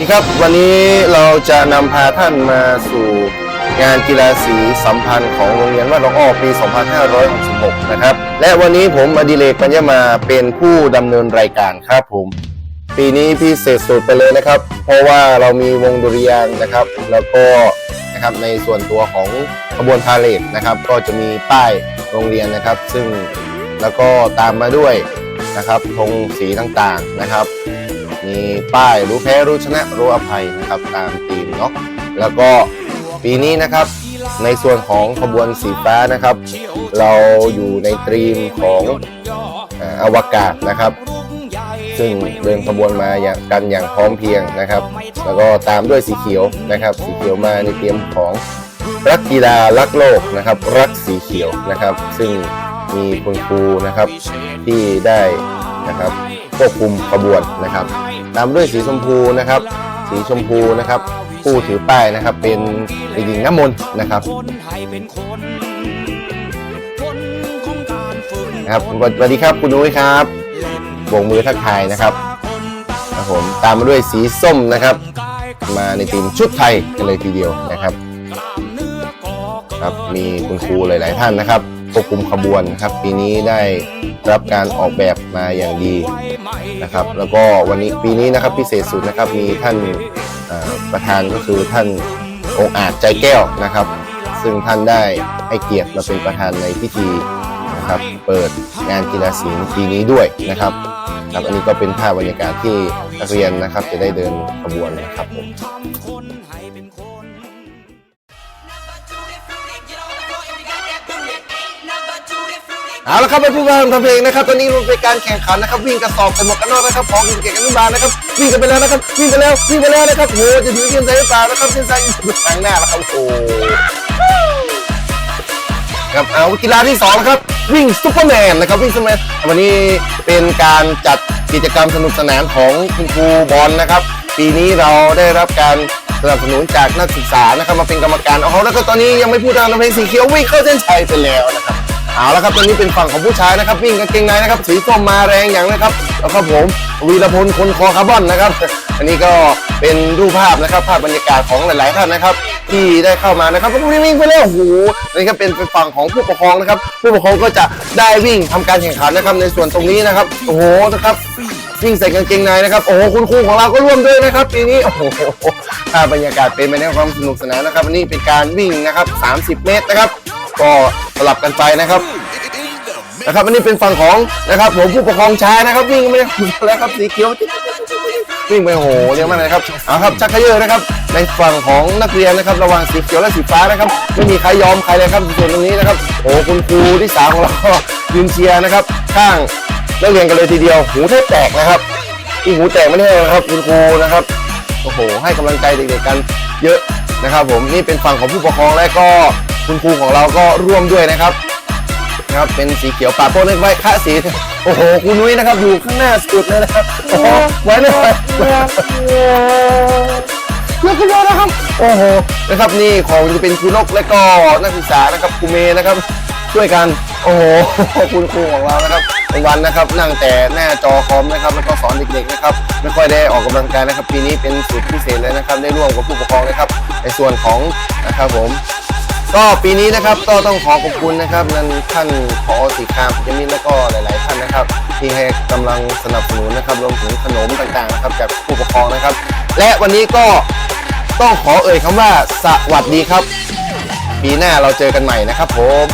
ดีครับวันนี้เราจะนำพาท่านมาสู่งานกีฬาสีสัมพันธ์ของโรงเรียนวัดหนองอ้อปี 2566 นะครับ และวันนี้ผมอดิเรกปัญญามาเป็นผู้ดำเนินรายการครับผม ปีนี้พิเศษสุดไปเลยนะครับ เพราะว่าเรามีวงดุริยางนะครับ แล้วก็นะครับในส่วนตัวของขบวนพาเหรดนะครับ ก็จะมีป้ายโรงเรียนนะครับ ซึ่งแล้วก็ตามมาด้วยนะครับธงสีต่างๆนะครับ มีป้ายรู้แพ้รู้ชนะรู้อภัยนะครับตามธีมเนาะแล้วก็ปีนี้นะครับในส่วนของขบวนสีฟ้านะครับ เราอยู่ในตรีมของอวกาศนะครับ ซึ่งเดินขบวนมาอย่างกันอย่างพร้อมเพรียงนะครับ แล้วก็ตามด้วยสีเขียวนะครับ สีเขียวมาในเตรียมของรักกีฬารักโลกนะครับ รักสีเขียวนะครับ ซึ่งมีคุณครูนะครับที่ได้นะครับควบคุมขบวนนะครับ ตามด้วยสีชมพูนะครับ สีชมพูนะครับ ผู้ถือป้ายนะครับ เป็นเด็กหญิงน้ำมนต์นะครับนะครับสวัสดีครับคุณนุ้ยครับโบกมือทักทายนะครับครับผมตามมาด้วยสีส้มนะครับ มาในทีมชุดไทยกันเลยทีเดียวนะครับ ครับมีคุณครูหลาย ๆ ท่านนะครับ ควบคุมขบวนนะครับ ปีนี้ได้รับการออกแบบมาอย่างดีนะครับ แล้วก็วันนี้ปีนี้นะครับพิเศษสุดนะครับมีท่านประธานก็คือท่านองอาจใจแก้วนะครับ ซึ่งท่านได้ให้เกียรติมาเป็นประธานในพิธีนะครับเปิดงานกีฬาสีปีนี้ด้วยนะครับครับอันนี้ก็เป็นภาพบรรยากาศที่นักเรียนนะครับจะได้เดินขบวนนะครับผม เอาละครับเป็นผู้ฟังทำเพลงนะครับ ตอนนี้มันเป็นการแข่งขันนะครับ วิ่งกระสอบใส่หมวกกันน็อกนะครับของเก่งๆอนุบาลนะครับ วิ่งกันไปแล้วนะครับ วิ่งไปแล้ว วิ่งไปแล้วนะครับโหจะถึงเทียนใจหรือเปล่านะครับเทียนใจอยู่ทางหน้าแล้วครับโอ้ครับเอากีฬาที่สองครับวิ่งซูเปอร์แมนนะครับวิ่งซูเปอร์แมนวันนี้เป็นการจัดกิจกรรมสนุกสนานของคุณครูบอลนะครับ ปีนี้เราได้รับการสนับสนุนจากนักศึกษานะครับมาเป็นกรรมการเอาแล้วก็ตอนนี้ยังไม่พูดทางเพลงสีเขียววิ่งเข้าเส้นชัยไปแล้วนะครับ เอาละครับตอนนี้เป็นฝั่งของผู้ชายนะครับวิ่งกางเกงในนะครับสีส้มมาแรงอย่างนะครับแล้วก็ผมวีรพลคนคอคาร์บอนนะครับ อันนี้ก็เป็นรูปภาพนะครับภาพบรรยากาศของหลาย ๆ ท่านนะครับ ที่ได้เข้ามานะครับก็วิ่งไปแล้วโอ้โหอันนี้ก็เป็นฝั่งของผู้ปกครองนะครับ ผู้ปกครองก็จะได้วิ่งทำการแข่งขันนะครับในส่วนตรงนี้นะครับโอ้โหนะครับวิ่งใส่กางเกงในนะครับโอ้โหคุณครูของเราก็ร่วมด้วยนะครับปีนี้โอ้โหภาพบรรยากาศเป็นไปในความสนุกสนานนะครับวันนี้เป็นการวิ่งนะครับ 30 เมตรนะครับ ก็สลับกันไปนะครับนะครับอันนี้เป็นฝั่งของนะครับผมผู้ปกครองชายนะครับวิ่งไม่ได้แล้วครับสีเขียววิ่งไปโหเรียกว่าไงครับเอาครับชักเขยอนะครับ ในฝั่งของนักเรียนนะครับ ระหว่างสีเขียวและสีฟ้านะครับไม่มีใครยอมใครเลยครับส่วนตรงนี้นะครับโอ้คุณครูที่สามของเรายืนเชียร์นะครับ ข้างนักเรียนกันเลยทีเดียว หูแทบแตกนะครับที่หูแตกไม่ได้นะครับคุณครูนะครับโอ้โหให้กำลังใจเด็กๆกันเยอะนะครับ ผมนี่เป็นฝั่งของผู้ปกครองและก็ คุณครูของเราก็ร่วมด้วยนะครับนะครับเป็นสีเขียวปาโป้เล็กไว้ค่าสีโอ้โหคุณนุ้ยนะครับ อยู่ข้างหน้าสุดเลยนะครับโอ้โหไว้เลยไว้เลือกขึ้นมานะครับโอ้โหนะครับนี่ของจะเป็นครูนกและก็นักศึกษานะครับครูเมย์นะครับ ช่วยกันโอ้โหคุณครูของเรานะครับวันนะครับนั่งแต่หน้าจอคอมนะครับแล้วก็สอนเด็กๆนะครับไม่ค่อยได้ออกกำลังกายนะครับ ปีนี้เป็นสูตรพิเศษเลยนะครับ ได้ร่วมกับผู้ปกครองนะครับ ในส่วนของนะครับผม ก็ปีนี้นะครับก็ต้องขอขอบคุณนะครับนั่นท่านขอสีคามยมินแล้วก็หลาย ๆ ท่านนะครับ ที่ให้กำลังสนับสนุนนะครับรวมถึงขนมต่าง ๆ นะครับจากผู้ปกครองนะครับ และวันนี้ก็ต้องขอเอ่ยคำว่าสวัสดีครับ ปีหน้าเราเจอกันใหม่นะครับผม